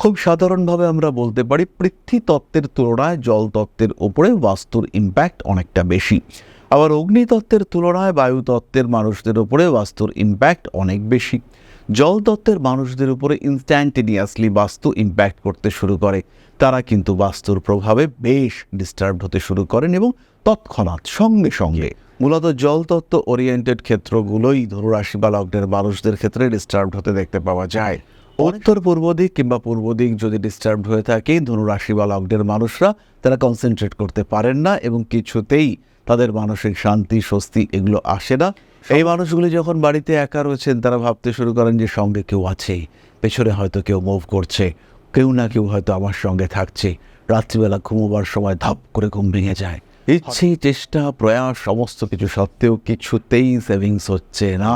খুব সাধারণভাবে আমরা বলতে পারি পৃথ্বী তত্ত্বের তুলনায় জল তত্ত্বের উপরে বাস্তুর ইম্প্যাক্ট অনেকটা বেশি। আবার অগ্নিতত্ত্বের তুলনায় বায়ু তত্ত্বের মানুষদের উপরে বাস্তুর ইম্প্যাক্ট অনেক বেশি। জল তত্ত্বের মানুষদের উপরে ইনস্ট্যান্টেনিয়াসলি বাস্তু ইম্প্যাক্ট করতে শুরু করে। তারা কিন্তু বাস্তুর প্রভাবে বেশ ডিস্টার্ব হতে শুরু করেন এবং তৎক্ষণাৎ সঙ্গে সঙ্গে মূলত জলতত্ত্ব ওরিয়েন্টেড ক্ষেত্রগুলোই ধনুরাশি বা লগ্নের মানুষদের ক্ষেত্রে ডিস্টার্ব হতে দেখতে পাওয়া যায়। উত্তর পূর্ব দিক কিংবা পূর্ব দিক যদি ডিস্টার্ব হয়ে থাকে ধনুরাশি বা লগ্নের মানুষরা তারা কনসেন্ট্রেট করতে পারেন না এবং কিছুতেই তাদের মানসিক শান্তি স্বস্তি এগুলো আসে না। এই মানুষগুলি যখন বাড়িতে একা রয়েছেন তারা ভাবতে শুরু করেন যে সঙ্গে কেউ আছে পেছনে হয়তো কেউ মুভ করছে কেউ না কেউ হয়তো আমার সঙ্গে থাকছে। রাত্রিবেলা ঘুমোবার সময় ধাপ করে ঘুম ভেঙে যায়। ইচ্ছে চেষ্টা প্রয়াস সমস্ত কিছু সত্ত্বেও কিছুতেই সেভিংস হচ্ছে না।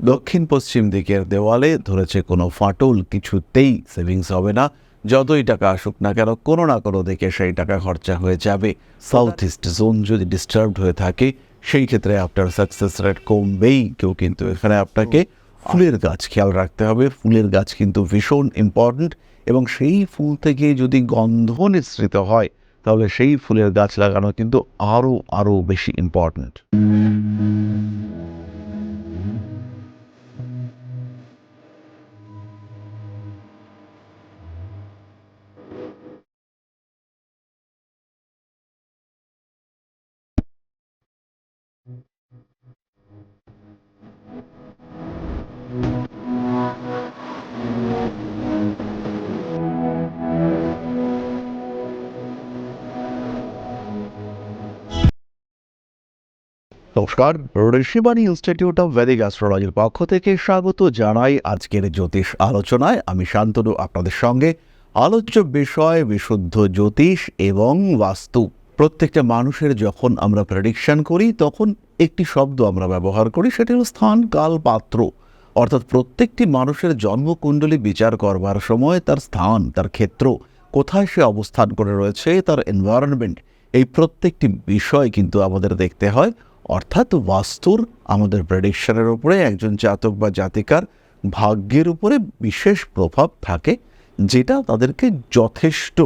দক্ষিণ পশ্চিম দিকের দেওয়ালে ধরেছে কোনো ফাটল, কিছুতেই সেভিংস হবে না। যতই টাকা আসুক না কেন, কোনো না কোনো দিকে সেই টাকা খরচা হয়ে যাবে। সাউথ ইস্ট জোন যদি ডিস্টার্বড হয়ে থাকে, সেই ক্ষেত্রে আপনার সাকসেস রেট কমবেই। কেউ কিন্তু এখানে আপনাকে ফুলের গাছ খেয়াল রাখতে হবে। ফুলের গাছ কিন্তু ভীষণ ইম্পর্ট্যান্ট এবং সেই ফুল থেকে যদি গন্ধ নিঃসৃত হয়, তাহলে সেই ফুলের গাছ লাগানো কিন্তু আরও আরও বেশি ইম্পর্ট্যান্ট নমস্কার। ঋষিবাণী ইনস্টিটিউট অফ ভেদিক অ্যাস্ট্রোলজির পক্ষ থেকে স্বাগত জানাই আজকের জ্যোতিষ আলোচনায়। আমি শান্তনু, আপনাদের সঙ্গে। আলোচ্য বিষয়, বিশুদ্ধ জ্যোতিষ এবং বাস্তু। প্রত্যেকটা মানুষের যখন আমরা প্রেডিকশন করি, তখন একটি শব্দ আমরা ব্যবহার করি, সেটি হল স্থান, কাল, পাত্র। অর্থাৎ প্রত্যেকটি মানুষের জন্মকুণ্ডলী বিচার করবার সময় তার স্থান, তার ক্ষেত্র, কোথায় সে অবস্থান করে রয়েছে, তার এনভায়রনমেন্ট এই প্রত্যেকটি বিষয় কিন্তু আমাদের দেখতে হয়। অর্থাৎ বাস্তুর আমাদের প্রেডিকশনের উপরে একজন জাতক বা জাতিকার ভাগ্যের উপরে বিশেষ প্রভাব থাকে, যেটা তাদেরকে যথেষ্ট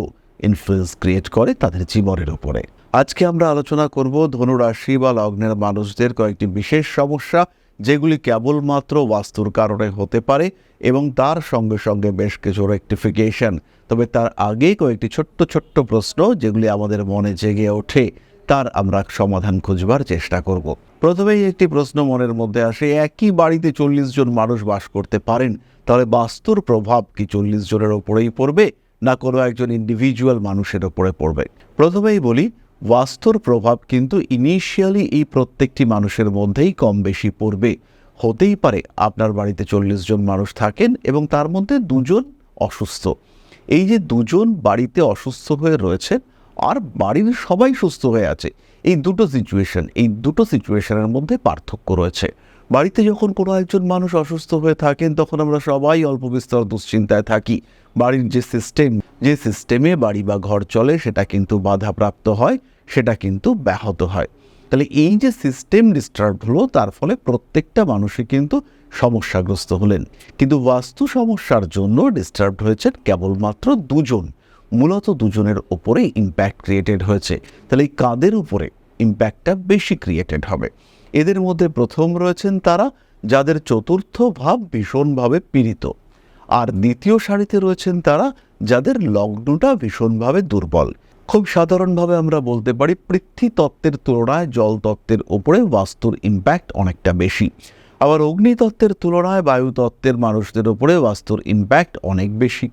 ইনফ্লুয়েন্স ক্রিয়েট করে তাদের জীবনের উপরে। আজকে আমরা আলোচনা করব ধনুরাশি বা লগ্নের মানুষদের কয়েকটি বিশেষ সমস্যা, যেগুলি কেবলমাত্র বাস্তুর কারণে হতে পারে এবং তার সঙ্গে সঙ্গে বেশ কিছু রেক্টিফিকেশন তবে তার আগে কয়েকটি ছোট্ট ছোট্ট প্রশ্ন, যেগুলি আমাদের মনে জেগে ওঠে। তার আমরা সমাধান খুঁজবার চেষ্টা করব। প্রথমেই একটি প্রশ্ন মনের মধ্যে আসে, একই বাড়িতে চল্লিশ জন মানুষ বাস করতে পারেন, তাহলে বাস্তুর প্রভাব কি চল্লিশ জনের ওপরেই পড়বে, না কোনো একজন ইন্ডিভিজুয়াল মানুষের ওপরে পড়বে? প্রথমেই বলি, বাস্তুর প্রভাব কিন্তু ইনিশিয়ালি এই প্রত্যেকটি মানুষের মধ্যেই কম বেশি পড়বে। হতেই পারে আপনার বাড়িতে চল্লিশ জন মানুষ থাকেন এবং তার মধ্যে দুজন অসুস্থ। এই যে দুজন বাড়িতে অসুস্থ হয়ে রয়েছে আর বাড়ির সবাই সুস্থ হয়ে আছে। এই দুটো সিচুয়েশন এই দুটো সিচুয়েশনের মধ্যে পার্থক্য রয়েছে। বাড়িতে যখন কোনো একজন মানুষ অসুস্থ হয়ে থাকেন, তখন আমরা সবাই অল্প বিস্তর দুশ্চিন্তায় থাকি। বাড়ির যে সিস্টেম যে সিস্টেমে বাড়ি বা ঘর চলে, সেটা কিন্তু বাধাপ্রাপ্ত হয়, সেটা কিন্তু ব্যাহত হয়। তাহলে এই যে সিস্টেম ডিস্টার্ব হলো, তার ফলে প্রত্যেকটা মানুষই কিন্তু সমস্যাগ্রস্ত হলেন। কিন্তু বাস্তু সমস্যার জন্য ডিস্টার্ব হয়েছেন কেবলমাত্র দুজন। মূলত দুজনের ওপরে ইম্প্যাক্ট ক্রিয়েটেড হয়েছে। তাহলে এই কাদের উপরে ইম্প্যাক্টটা বেশি ক্রিয়েটেড হবে? এদের মধ্যে প্রথম রয়েছেন তারা, যাদের চতুর্থ ভাব ভীষণভাবে পীড়িত। আর দ্বিতীয় সারিতে রয়েছেন তারা, যাদের লগ্নটা ভীষণভাবে দুর্বল। খুব সাধারণভাবে আমরা বলতে পারি, পৃথ্বী তত্ত্বের তুলনায় জল তত্ত্বের ওপরে বাস্তুর ইম্প্যাক্ট অনেকটা বেশি। আবার অগ্নিতত্ত্বের তুলনায় বায়ুতত্ত্বের মানুষদের ওপরে বাস্তুর ইম্প্যাক্ট অনেক বেশি।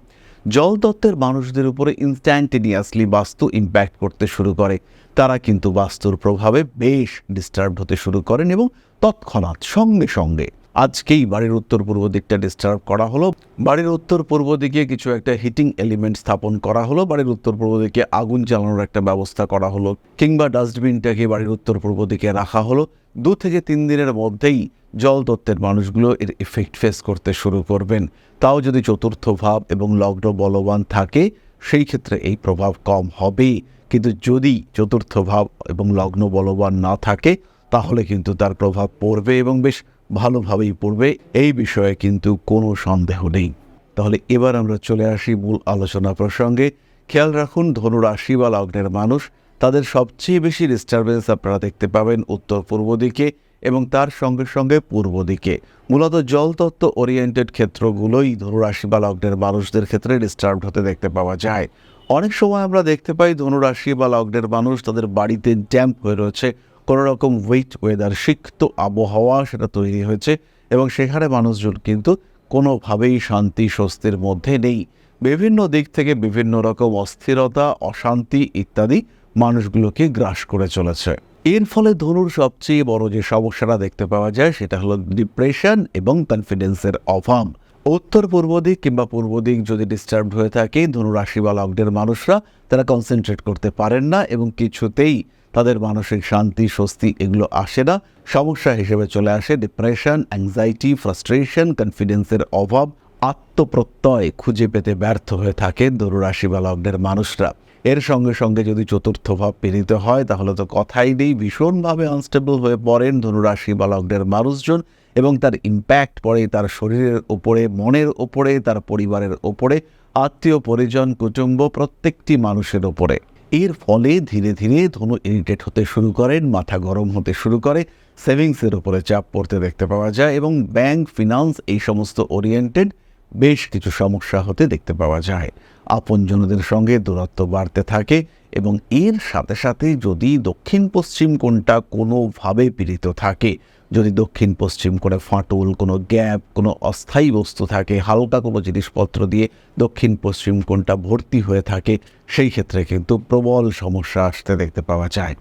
জল তত্ত্বের মানুষদের উপরে ইনস্ট্যান্টেনিয়াসলি বাস্তু ইম্প্যাক্ট করতে শুরু করে। তারা কিন্তু বাস্তুর প্রভাবে বেশ ডিস্টার্ব হতে শুরু করেন এবং তৎক্ষণাৎ সঙ্গে সঙ্গে আজকেই বাড়ির উত্তর পূর্ব দিকটা ডিস্টার্ব করা হলো। বাড়ির উত্তর পূর্ব দিকে কিছু একটা হিটিং এলিমেন্ট স্থাপন করা হলো। বাড়ির উত্তর পূর্ব দিকে আগুন জ্বালানোর একটা ব্যবস্থা করা হলো। কিংবা ডাস্টবিনটাকে বাড়ির উত্তর পূর্ব দিকে রাখা হলো। দু থেকে তিন দিনের মধ্যেই জল তত্ত্বের মানুষগুলো এর এফেক্ট ফেস করতে শুরু করবেন। তাও যদি চতুর্থ ভাব এবং লগ্ন বলবান থাকে, সেই ক্ষেত্রে এই প্রভাব কম হবে কিন্তু যদি চতুর্থ ভাব এবং লগ্ন বলবান না থাকে, তাহলে কিন্তু তার প্রভাব পড়বে এবং বেশ ভালোভাবেই পড়বে। এই বিষয়ে কিন্তু কোনো সন্দেহ নেই। তাহলে এবার আমরা চলে আসি মূল আলোচনা প্রসঙ্গে। খেয়াল রাখুন, ধনুরাশি বা লগ্নের মানুষ, তাদের সবচেয়ে বেশি ডিস্টারবেন্স আপনারা দেখতে পাবেন উত্তর পূর্ব দিকে। এবং তার সঙ্গে সঙ্গে পূর্ব দিকে। মূলত জলতত্ত্ব ওরিয়েন্টেড ক্ষেত্রগুলোই ধনুরাশি বা লগ্নের মানুষদের ক্ষেত্রে ডিস্টার্বড হতে দেখতে পাওয়া যায়। অনেক সময় আমরা দেখতে পাই ধনুরাশি বা লগ্নের মানুষ তাদের বাড়িতে ড্যাম্প হয়ে রয়েছে, কোনো রকম ওয়েট ওয়েদার সিক্ত আবহাওয়া সেটা তৈরি হয়েছে এবং সেখানে মানুষজন কিন্তু কোনোভাবেই শান্তি, স্বস্তির মধ্যে নেই। বিভিন্ন দিক থেকে বিভিন্ন রকম অস্থিরতা, অশান্তি ইত্যাদি মানুষগুলোকে গ্রাস করে চলেছে। এর ফলে ধনুর সবচেয়ে বড় যে সমস্যাটা দেখতে পাওয়া যায়, সেটা হলো ডিপ্রেশন এবং কনফিডেন্সের অভাব। উত্তর পূর্ব দিক কিংবা পূর্ব দিক যদি ডিস্টার্বড হয়ে থাকে ধনু রাশি বা লগ্নের মানুষরা তারা কনসেন্ট্রেট করতে পারেন না এবং কিছুতেই তাদের মানসিক শান্তি, স্বস্তি এগুলো আসে না। সমস্যা হিসেবে চলে আসে ডিপ্রেশন অ্যাংজাইটি ফ্রাস্ট্রেশন কনফিডেন্সের অভাব, আত্মপ্রত্যয় খুঁজে পেতে ব্যর্থ হয়ে থাকে ধনুরাশি বা লগ্নের মানুষরা। এর সঙ্গে সঙ্গে যদি চতুর্থ ভাব পীড়িত হয়, তাহলে তো কথাই নেই। ভীষণভাবে আনস্টেবল হয়ে পড়েন ধনুরাশি বা লগ্নের মানুষজন এবং তার ইম্প্যাক্ট পড়ে তার শরীরের ওপরে, মনের ওপরে, তার পরিবারের ওপরে, আত্মীয়, পরিজন, কুটুম্ব, প্রত্যেকটি মানুষের ওপরে। এর ফলে ধীরে ধীরে ধনু ইরিটেট হতে শুরু করেন, মাথা গরম হতে শুরু করে সেভিংসের ওপরে চাপ পড়তে দেখতে পাওয়া যায় এবং ব্যাংক ফিনান্স এই সমস্ত ওরিয়েন্টেড বেশ কিছু সমস্যা হতে দেখতে পাওয়া যায়। আপনজনদের সঙ্গে দূরত্ব বাড়তে থাকে এবং এর সাথে সাথে যদি দক্ষিণ পশ্চিম কোণটা কোনোভাবে পীড়িত থাকে, যদি দক্ষিণ পশ্চিম করে ফাটল, কোনো গ্যাপ, কোনো অস্থায়ী বস্তু থাকে, হালকা কোনো জিনিসপত্র দিয়ে দক্ষিণ পশ্চিম কোণটা ভর্তি হয়ে থাকে, সেই ক্ষেত্রে কিন্তু প্রবল সমস্যা আসতে দেখতে পাওয়া যায়।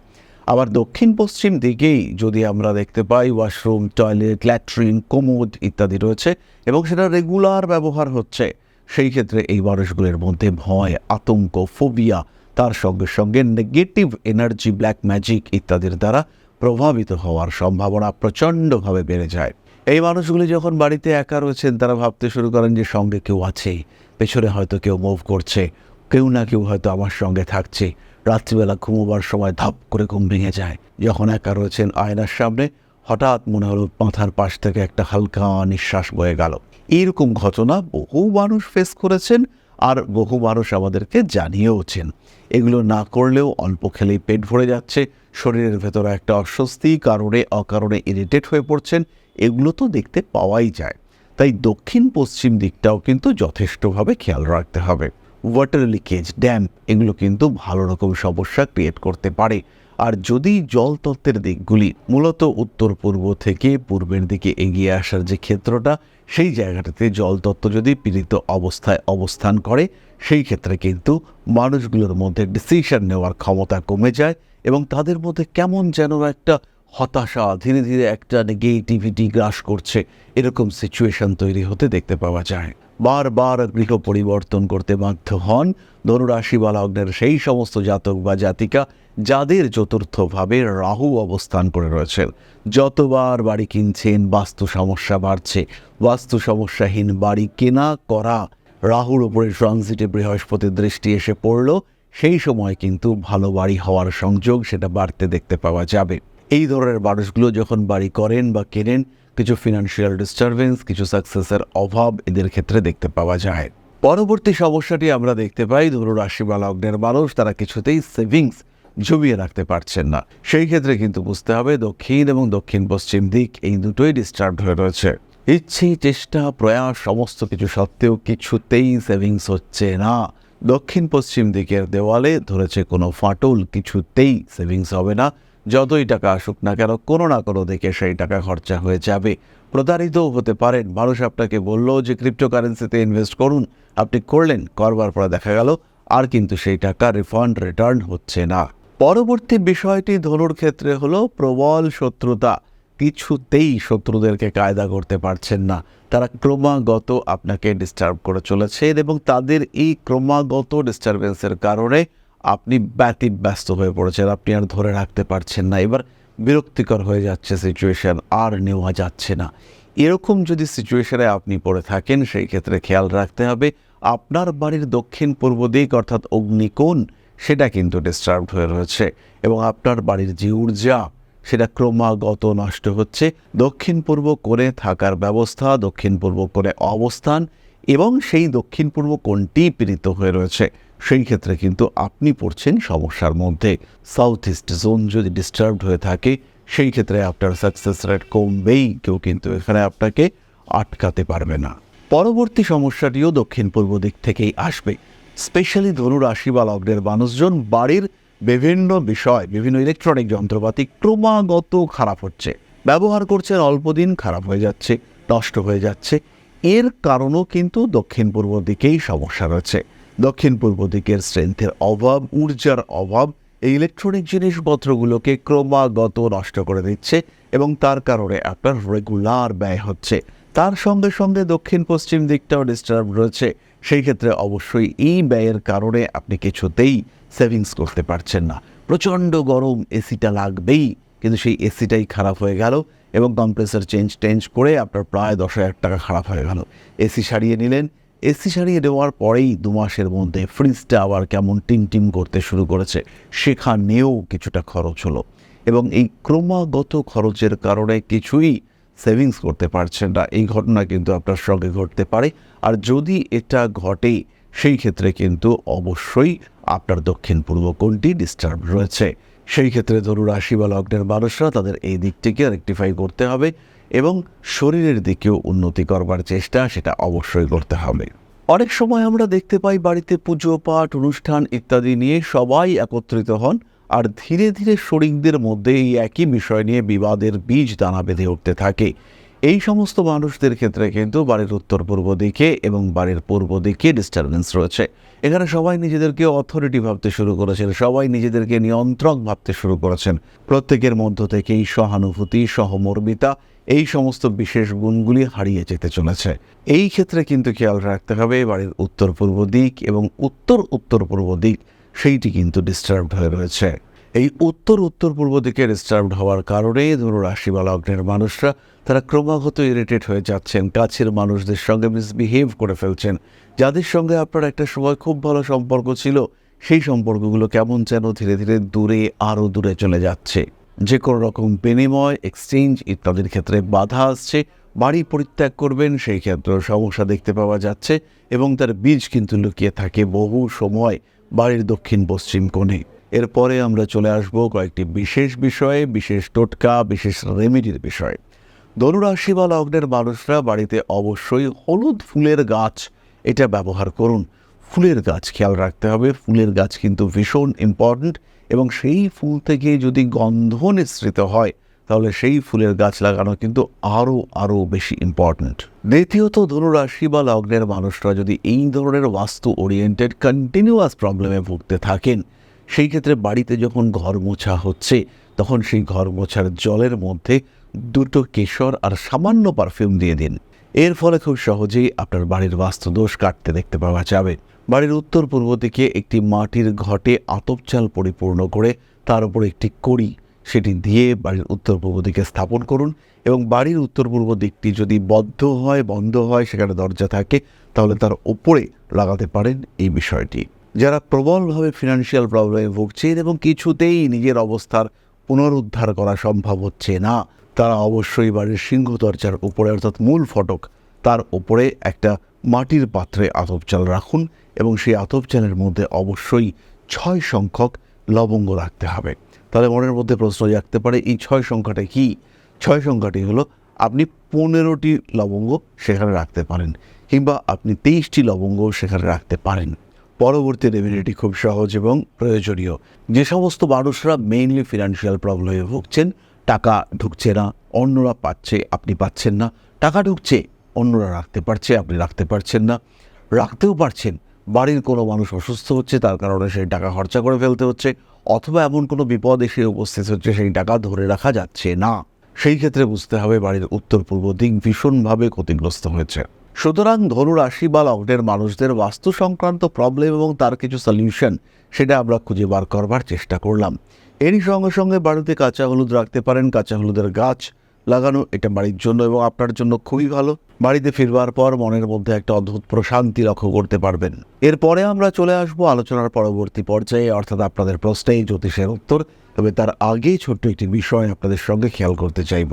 আবার দক্ষিণ পশ্চিম দিকেই যদি আমরা দেখতে পাই ওয়াশরুম টয়লেট ল্যাট্রিন কোমোড ইত্যাদি রয়েছে এবং সেটা রেগুলার ব্যবহার হচ্ছে, সেই ক্ষেত্রে এই মানুষগুলোর মধ্যে ভয়, আতঙ্ক ফোবিয়া তার সঙ্গে সঙ্গে নেগেটিভ এনার্জি ব্ল্যাক ম্যাজিক ইত্যাদির দ্বারা প্রভাবিত হওয়ার সম্ভাবনা প্রচণ্ডভাবে বেড়ে যায়। এই মানুষগুলি যখন বাড়িতে একা রয়েছেন, তারা ভাবতে শুরু করেন যে সঙ্গে কেউ আছে, পেছনে হয়তো কেউ মুভ করছে, কেউ না কেউ হয়তো আমার সঙ্গে থাকছে। রাত্রিবেলা ঘুমোবার সময় ধাপ করে ঘুম ভেঙে যায়। যখন একা রয়েছেন আয়নার সামনে, হঠাৎ মনে হলো মাথার পাশ থেকে একটা হালকা নিঃশ্বাস বয়ে গেল। এইরকম ঘটনা বহু মানুষ ফেস করেছেন আর বহু মানুষ আমাদেরকে জানিয়েওছেন। এগুলো না করলেও অল্প খেলেই পেট ভরে যাচ্ছে। শরীরের ভেতরে একটা অস্বস্তি, কারণে, অকারণে ইরিটেট হয়ে পড়ছেন। এগুলো তো দেখতে পাওয়াই যায়। তাই দক্ষিণ পশ্চিম দিকটাও কিন্তু যথেষ্টভাবে খেয়াল রাখতে হবে। ওয়াটার লিকেজ ড্যাম এগুলো কিন্তু ভালো রকম সমস্যা ক্রিয়েট করতে পারে। আর যদি জলতত্ত্বের দিকগুলি মূলত উত্তর পূর্ব থেকে পূর্বের দিকে এগিয়ে আসার যে ক্ষেত্রটা, সেই জায়গাটাতে জলতত্ত্ব যদি পীড়িত অবস্থায় অবস্থান করে, সেই ক্ষেত্রে কিন্তু মানুষগুলোর মধ্যে ডিসিশন নেওয়ার ক্ষমতা কমে যায় এবং তাদের মধ্যে কেমন যেন একটা হতাশা, ধীরে ধীরে একটা নেগেটিভিটি গ্রাস করছে। এরকম সিচুয়েশন তৈরি হতে দেখতে পাওয়া যায়। বারবার গৃহ পরিবর্তন করতে বাধ্য হন। ধনুরাশি বা লগ্নের সেই সমস্ত জাতক বা জাতিকা যাদের চতুর্থভাবে রাহু অবস্থান করে রয়েছেন। যতবার বাড়ি কিনছেন, বাস্তু সমস্যা বাড়ছে। বাস্তু সমস্যাহীন বাড়ি কেনা করা রাহুর উপরে ট্রানজিটে বৃহস্পতির দৃষ্টি এসে পড়ল। সেই সময় কিন্তু ভালো বাড়ি হওয়ার সংযোগ সেটা বাড়তে দেখতে পাওয়া যাবে। এই ধরনের মানুষগুলো যখন বাড়ি করেন বা কেনেন কিছু ফিনান্সিয়াল ডিস্টারবেন্স কিছু সাকসেসের অভাব এদের ক্ষেত্রে দেখতে পাওয়া যায়। পরবর্তী সমস্যাটি আমরা দেখতে পাই, ধরুন রাশি বা লগ্নের মানুষ, তারা কিছুতেই সেভিংস জমিয়ে রাখতে পারছেন না। সেই ক্ষেত্রে কিন্তু বুঝতে হবে দক্ষিণ এবং দক্ষিণ পশ্চিম দিক এই দুটোই ডিস্টার্ব হয়ে রয়েছে। ইচ্ছে, চেষ্টা, প্রয়াস, সমস্ত কিছু সত্ত্বেও কিছুতেই সেভিংস হচ্ছে না। দক্ষিণ পশ্চিম দিকের দেওয়ালে ধরেছে কোনো ফাটল, কিছুতেই সেভিংস হবে না। যতই টাকা আসুক না কেন, কোনো না কোনো দিকে সেই টাকা খরচা হয়ে যাবে। প্রতারিতও হতে পারেন। মানুষ আপনাকে বলল যে ক্রিপ্টোকারেন্সিতে ইনভেস্ট করুন। আপনি করলেন, করবার পরে দেখা গেল, আর কিন্তু সেই টাকা রিফান্ড রিটার্ন হচ্ছে না। পরবর্তী বিষয়টি ধনুর ক্ষেত্রে হলো প্রবল শত্রুতা। কিছুতেই শত্রুদেরকে কায়দা করতে পারছেন না। তারা ক্রমাগত আপনাকে ডিস্টার্ব করে চলেছেন এবং তাদের এই ক্রমাগত ডিস্টারবেন্সের কারণে আপনি ব্যতিব্যস্ত হয়ে পড়েছেন, আপনি আর ধরে রাখতে পারছেন না। এবার বিরক্তিকর হয়ে যাচ্ছে সিচুয়েশন আর নেওয়া যাচ্ছে না। এরকম যদি সিচুয়েশনে আপনি পড়ে থাকেন, সেই ক্ষেত্রে খেয়াল রাখতে হবে, আপনার বাড়ির দক্ষিণ পূর্ব দিক, অর্থাৎ অগ্নিকোণ, সেটা কিন্তু ডিস্টার্বড হয়ে রয়েছে এবং আপনার বাড়ির যে ঊর্জা, সেটা ক্রমাগত নষ্ট হচ্ছে। দক্ষিণ পূর্ব করে থাকার ব্যবস্থা, দক্ষিণ পূর্ব করে অবস্থান এবং সেই দক্ষিণ পূর্ব কোণটি পীড়িত হয়ে রয়েছে। সেই ক্ষেত্রে কিন্তু আপনি পড়ছেন সমস্যার মধ্যে। সাউথ ইস্ট জোন যদি ডিস্টার্বড হয়ে থাকে, সেই ক্ষেত্রে আপনার সাকসেস রেট কমবেই, কেউ কিন্তু এখানে আপনাকে আটকাতে পারবে না। পরবর্তী সমস্যাটিও দক্ষিণ পূর্ব দিক থেকেই আসবে। স্পেশালি ধনু রাশি বা লগ্নের মানুষজন বাড়ির বিভিন্ন বিষয়, বিভিন্ন ইলেকট্রনিক যন্ত্রপাতি ক্রমাগত খারাপ হচ্ছে। ব্যবহার করছেন অল্প দিন, খারাপ হয়ে যাচ্ছে, নষ্ট হয়ে যাচ্ছে। এর কারণও কিন্তু দক্ষিণ পূর্ব দিকেই সমস্যা রয়েছে। দক্ষিণ পূর্ব দিকের স্ট্রেংথের অভাব, ঊর্জার অভাব, এই ইলেকট্রনিক জিনিসপত্রগুলোকে ক্রমাগত নষ্ট করে দিচ্ছে এবং তার কারণে আপনার রেগুলার ব্যয় হচ্ছে। তার সঙ্গে সঙ্গে দক্ষিণ পশ্চিম দিকটাও ডিস্টার্ব রয়েছে। সেই ক্ষেত্রে অবশ্যই এই ব্যয়ের কারণে আপনি কিছুতেই সেভিংস করতে পারছেন না। প্রচণ্ড গরম এসিটা লাগবেই, কিন্তু সেই এসিটাই খারাপ হয়ে গেল এবং কম্প্রেসার চেঞ্জ টেঞ্জ করে আপনার প্রায় দশ হাজার টাকা খারাপ হয়ে গেল। এসি সারিয়ে নিলেন এসি সারিয়ে দেওয়ার পরেই দু মাসের মধ্যে ফ্রিজটা আবার কেমন টিম টিম করতে শুরু করেছে, সেখানেও কিছুটা খরচ হলো। এবং এই ক্রমাগত খরচের কারণে কিছুই সেভিংস করতে পারছেন না। এই ঘটনা কিন্তু আপনার সঙ্গে ঘটতে পারে। আর যদি এটা ঘটে, সেই ক্ষেত্রে কিন্তু অবশ্যই আপনার দক্ষিণ পূর্ব কোণটি ডিস্টার্ব রয়েছে। সেই ক্ষেত্রে ধরুন রাশি বা লগ্নের মানুষরা তাদের এই দিকটিকে রেকটিফাই করতে হবে। এবং শরীরের দিকেও উন্নতি করবার চেষ্টা সেটা অবশ্যই করতে হবে। অনেক সময় আমরা দেখতে পাই বাড়িতে পুজো, পাঠ, অনুষ্ঠান ইত্যাদি নিয়ে সবাই একত্রিত হন, আর ধীরে ধীরে শরিকদের মধ্যে এই একই বিষয় নিয়ে বিবাদের বীজ দানা বেঁধে উঠতে থাকে। এই সমস্ত মানুষদের ক্ষেত্রে কিন্তু বাড়ির উত্তর পূর্ব দিকে এবং বাড়ির পূর্ব দিকে ডিস্টারবেন্স রয়েছে। এখানে সবাই নিজেদেরকে অথরিটি ভাবতে শুরু করেছেন, সবাই নিজেদেরকে নিয়ন্ত্রক ভাবতে শুরু করেছেন। প্রত্যেকের মধ্য থেকেই সহানুভূতি, সহমর্মিতা এই সমস্ত বিশেষ গুণগুলি হারিয়ে যেতে চলেছে। এই ক্ষেত্রে কিন্তু খেয়াল রাখতে হবে, বাড়ির উত্তর পূর্ব দিক এবং উত্তর উত্তর পূর্ব দিক, সেইটি কিন্তু ডিস্টার্বড হয়ে রয়েছে। এই উত্তর উত্তর পূর্ব দিকে ডিস্টার্বড হওয়ার কারণে ধরুন রাশি বা লগ্নের মানুষরা, তারা ক্রমাগত ইরিটেট হয়ে যাচ্ছেন, কাছের মানুষদের সঙ্গে মিসবিহেভ করে ফেলছেন। যাদের সঙ্গে আপনার একটা সময় খুব ভালো সম্পর্ক ছিল, সেই সম্পর্কগুলো কেমন যেন ধীরে ধীরে দূরে আরও দূরে চলে যাচ্ছে। যে কোনো রকম বিনিময় এক্সচেঞ্জ ইত্যাদির ক্ষেত্রে বাধা আসছে, বাড়ি পরিত্যাগ করবেন, সেই ক্ষেত্রেও সমস্যা দেখতে পাওয়া যাচ্ছে এবং তার বীজ কিন্তু লুকিয়ে থাকে বহু সময় বাড়ির দক্ষিণ পশ্চিম কোণে। এরপরে আমরা চলে আসব কয়েকটি বিশেষ বিষয়ে, বিশেষ টোটকা, বিশেষ রেমেডির বিষয়ে। ধনুরাশি বা লগ্নের মানুষরা বাড়িতে অবশ্যই হলুদ ফুলের গাছ এটা ব্যবহার করুন। ফুলের গাছ খেয়াল রাখতে হবে। ফুলের গাছ কিন্তু ভীষণ ইম্পর্ট্যান্ট এবং সেই ফুল থেকে যদি গন্ধ নিঃসৃত হয়, তাহলে সেই ফুলের গাছ লাগানো কিন্তু আরও আরও বেশি ইম্পর্ট্যান্ট দ্বিতীয়ত, ধনুরাশি বা লগ্নের মানুষরা যদি এই ধরনের বাস্তু ওরিয়েন্টেড কন্টিনিউয়াস প্রবলেমে ভুগতে থাকেন, সেই ক্ষেত্রে বাড়িতে যখন ঘর মোছা হচ্ছে, তখন সেই ঘর মোছার জলের মধ্যে দুটো কেশর আর সামান্য পারফিউম দিয়ে দিন। এর ফলে খুব সহজেই আপনার বাড়ির বাস্তুদোষ কাটতে দেখতে পাওয়া যাবে। বাড়ির উত্তর পূর্ব দিকে একটি মাটির ঘটে আতপ চাল পরিপূর্ণ করে তার উপর একটি কড়ি। সেটি দিয়ে বাড়ির উত্তর পূর্ব দিকে স্থাপন করুন এবং বাড়ির উত্তর পূর্ব দিকটি যদি বদ্ধ হয়, বন্ধ হয়, সেখানে দরজা থাকে, তাহলে তার ওপরে লাগাতে পারেন এই বিষয়টি। যারা প্রবলভাবে ফিনান্সিয়াল প্রবলেমে ভুগছেন এবং কিছুতেই নিজের অবস্থার পুনরুদ্ধার করা সম্ভব হচ্ছে না, তারা অবশ্যই বাড়ির সিংহ দরজার উপরে, অর্থাৎ মূল ফটক, তার উপরে একটা মাটির পাত্রে আতপ চাল রাখুন এবং সেই আতপ চালের মধ্যে অবশ্যই ছয় সংখ্যক লবঙ্গ রাখতে হবে। তাহলে মনের মধ্যে প্রশ্ন জাগতে পারে, এই ছয় সংখ্যাটা কি? ছয় সংখ্যাটি হলো আপনি পনেরোটি লবঙ্গ সেখানে রাখতে পারেন কিংবা আপনি তেইশটি লবঙ্গ সেখানে রাখতে পারেন। পরবর্তী রেমেডিটি খুব সহজ এবং প্রয়োজনীয়। যে সমস্ত মানুষরা মেইনলি ফিনান্সিয়াল প্রবলেমে ভুগছেন, টাকা ঢুকছে না, অন্যরা পাচ্ছে, আপনি পাচ্ছেন না। টাকা ঢুকছে, অন্যরা রাখতে পারছে, আপনি রাখতে পারছেন না। রাখতেও পারছেন বাড়ির কোনো মানুষ অসুস্থ হচ্ছে, তার কারণে সেই টাকা খরচা করে ফেলতে হচ্ছে, অথবা এমন কোনো বিপদ এসে উপস্থিত হচ্ছে সেই টাকা ধরে রাখা যাচ্ছে না। সেই ক্ষেত্রে বুঝতে হবে বাড়ির উত্তর পূর্ব দিক ভীষণভাবে ক্ষতিগ্রস্ত হয়েছে। সুতরাং ধনু রাশি বা লগ্নের মানুষদের বাস্তু সংক্রান্ত প্রবলেম এবং তার কিছু সলিউশন সেটা আমরা খুঁজে বার করবার চেষ্টা করলাম। এরই সঙ্গে সঙ্গে বাড়িতে কাঁচা হলুদ রাখতে পারেন, কাঁচা হলুদের গাছ লাগানো, এটা বাড়ির জন্য এবং আপনার জন্য খুবই ভালো। বাড়িতে ফিরবার পর মনের মধ্যে একটা অদ্ভুত প্রশান্তি লক্ষ্য করতে পারবেন। এরপরে আমরা চলে আসব আলোচনার পরবর্তী পর্যায়ে, অর্থাৎ আপনাদের প্রশ্নে জ্যোতিষের উত্তর, তবে তার আগেই ছোট্ট একটি বিষয় আপনাদের সঙ্গে খেয়াল করতে চাইব।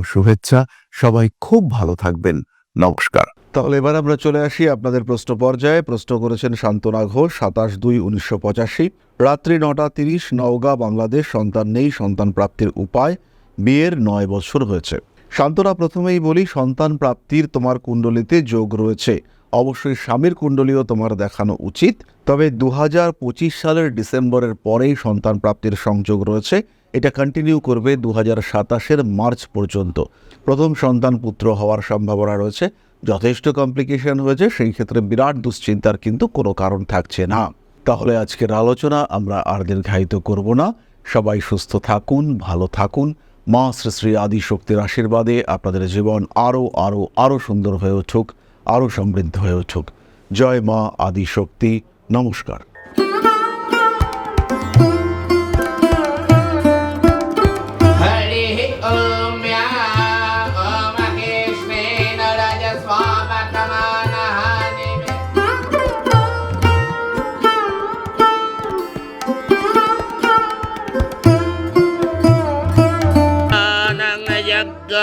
শুভেচ্ছা। সবাই খুব ভালো থাকবেন। নমস্কার। তাহলে এবার আমরা চলে আসি আপনাদের প্রশ্ন পর্যায়ে। প্রশ্ন করেছেন শান্তনা ঘোষ, সাতাশ দুই উনিশশো পঁচাশি। রাত্রি নটা তিরিশ, নওগাঁ, বাংলাদেশ, সন্তান নেই, সন্তান প্রাপ্তির উপায়। বিয়ের নয় বছর হয়েছে। শান্তনা, প্রথমেই বলি, সন্তান প্রাপ্তির তোমার কুণ্ডলিতে যোগ রয়েছে। অবশ্যই স্বামীর কুণ্ডলীও তোমার দেখানো উচিত। তবে দু সালের ডিসেম্বরের পরেই সন্তান প্রাপ্তির সংযোগ রয়েছে। এটা কন্টিনিউ করবে দু হাজার সাতাশের মার্চ পর্যন্ত। প্রথম সন্তান পুত্র হওয়ার সম্ভাবনা রয়েছে, যথেষ্ট কমপ্লিকেশন হয়েছে, সেই ক্ষেত্রে বিরাট দুশ্চিন্তার কিন্তু কোনো কারণ থাকছে না। তাহলে আজকের আলোচনা আমরা আর দীর্ঘায়িত করব না। সবাই সুস্থ থাকুন, ভালো থাকুন। মা শ্রী শ্রী আদি শক্তির আশীর্বাদে আপনাদের জীবন আরও আরও আরও সুন্দর হয়ে উঠুক, আরও সমৃদ্ধ হয়ে উঠুক। জয় মা আদি শক্তি নমস্কার।